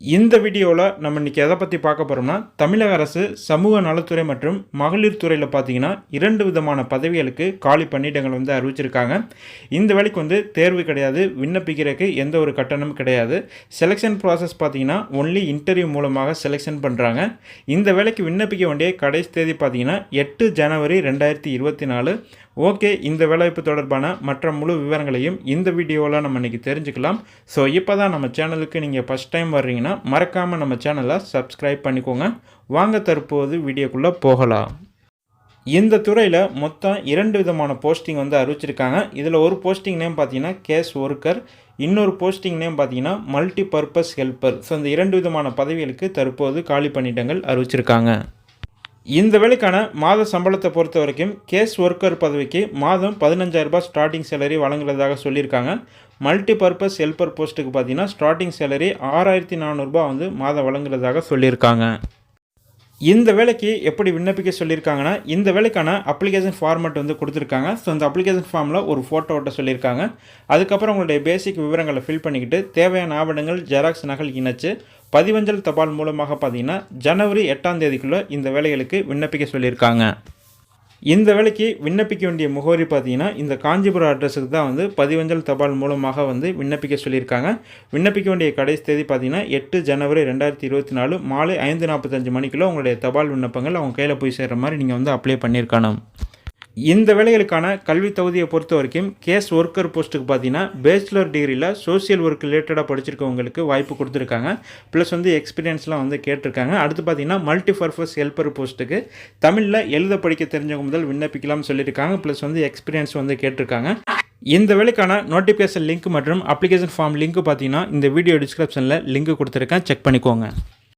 இந்த வீடியோவில் நம்ம இன்றைக்கி எதை பற்றி பார்க்க போகிறோம்னா தமிழக அரசு சமூக நலத்துறை மற்றும் மகளிர் துறையில் பார்த்தீங்கன்னா இரண்டு விதமான பதவிகளுக்கு காலி பணியிடங்கள் வந்து அறிவிச்சிருக்காங்க. இந்த வேலைக்கு வந்து தேர்வு கிடையாது விண்ணப்பிக்கிறதுக்கு எந்த ஒரு கட்டணமும் கிடையாது. செலெக்ஷன் ப்ராசஸ் பார்த்தீங்கன்னா ஒன்லி இன்டர்வியூ மூலமாக செலெக்ஷன் பண்ணுறாங்க இந்த வேலைக்கு விண்ணப்பிக்க வேண்டிய கடைசி தேதி பார்த்தீங்கன்னா எட்டு ஜனவரி ரெண்டாயிரத்தி இருபத்தி நாலு. ஓகே இந்த வேலைவாய்ப்பு தொடர்பான மற்ற முழு விவரங்களையும் இந்த வீடியோவில் நம்ம இன்றைக்கி தெரிஞ்சுக்கலாம். ஸோ இப்போ தான் நம்ம சேனலுக்கு நீங்கள் ஃபஸ்ட் டைம் வர்றீங்கன்னா மறக்காமல் நம்ம சேனலை சப்ஸ்கிரைப் பண்ணிக்கோங்க. வாங்க தற்போது வீடியோக்குள்ளே போகலாம். இந்த துறையில் மொத்தம் இரண்டு விதமான போஸ்டிங் வந்து அறிவிச்சிருக்காங்க. இதில் ஒரு போஸ்டிங் நேம் பார்த்தீங்கன்னா கேஸ் ஒர்க்கர் இன்னொரு போஸ்டிங் நேம் பார்த்தீங்கன்னா மல்டி பர்பஸ் ஹெல்ப்பர் ஸோ இந்த இரண்டு விதமான பதவிகளுக்கு தற்போது காலி பணியிடங்கள் அறிவிச்சிருக்காங்க. இந்த வேலைக்கான மாத சம்பளத்தை பொறுத்த வரைக்கும் கேஸ் ஒர்க்கர் பதவிக்கு மாதம் பதினஞ்சாயிரரூபா ஸ்டார்டிங் சேலரி வழங்குறதாக சொல்லியிருக்காங்க. மல்டி பர்பஸ் ஹெல்பர் போஸ்ட்டுக்கு பார்த்தீங்கன்னா ஸ்டார்டிங் சேலரி ஆறாயிரத்தி நானூறுரூபா வந்து மாதம் வழங்குறதாக சொல்லியிருக்காங்க. இந்த வேலைக்கு எப்படி விண்ணப்பிக்க சொல்லியிருக்காங்கன்னா இந்த வேலைக்கான அப்ளிகேஷன் ஃபார்மேட் வந்து கொடுத்துருக்காங்க. ஸோ அந்த அப்ளிகேஷன் ஃபார்மில் ஒரு ஃபோட்டோட்ட சொல்லியிருக்காங்க. அதுக்கப்புறம் உங்களுடைய பேசிக் விவரங்களை ஃபில் பண்ணிக்கிட்டு தேவையான ஆவணங்கள் ஜெராக்ஸ் நகல் இணைச்சு பதிவஞ்சல் தபால் மூலமாக பார்த்தீங்கன்னா ஜனவரி எட்டாம் தேதிக்குள்ளே இந்த வேலைகளுக்கு விண்ணப்பிக்க சொல்லியிருக்காங்க. இந்த வேலைக்கு விண்ணப்பிக்க வேண்டிய முகவரி பார்த்தீங்கன்னா இந்த காஞ்சிபுரம் அட்ரஸுக்கு தான் வந்து பதிவஞ்சல் தபால் மூலமாக வந்து விண்ணப்பிக்க சொல்லியிருக்காங்க. விண்ணப்பிக்க வேண்டிய கடைசி தேதி பார்த்தீங்கன்னா எட்டு ஜனவரி ரெண்டாயிரத்தி இருபத்தி நாலு மாலை ஐந்து நாற்பத்தஞ்சு மணிக்குள்ளே உங்களுடைய தபால் விண்ணப்பங்கள் அவங்க கையில் போய் சேர்கிற மாதிரி நீங்கள் வந்து அப்ளை பண்ணியிருக்கணும். இந்த வேலைகளுக்கான கல்வி தகுதியை பொறுத்த வரைக்கும் கேஸ் ஒர்க்கர் போஸ்ட்டுக்கு பார்த்தீங்கன்னா பேச்சுலர் டிகிரியில் சோசியல் ஒர்க் ரிலேட்டடாக படிச்சிருக்கவங்களுக்கு வாய்ப்பு கொடுத்துருக்காங்க. ப்ளஸ் வந்து எக்ஸ்பீரியன்ஸ்லாம் வந்து கேட்டிருக்காங்க. அடுத்து பார்த்தீங்கன்னா மல்டி பர்பஸ் ஹெல்ப்பர் போஸ்ட்டுக்கு தமிழில் எழுத படிக்க தெரிஞ்சவங்க முதல் விண்ணப்பிக்கலாம்னு சொல்லியிருக்காங்க. ப்ளஸ் வந்து எக்ஸ்பீரியன்ஸ் வந்து கேட்டிருக்காங்க. இந்த வேலைக்கான நோட்டிஃபிகேஷன் லிங்க் மற்றும் அப்ளிகேஷன் ஃபார்ம் லிங்க் பார்த்தீங்கன்னா இந்த வீடியோ டிஸ்கிரிப்ஷனில் லிங்க் கொடுத்துருக்கேன். செக் பண்ணிக்கோங்க.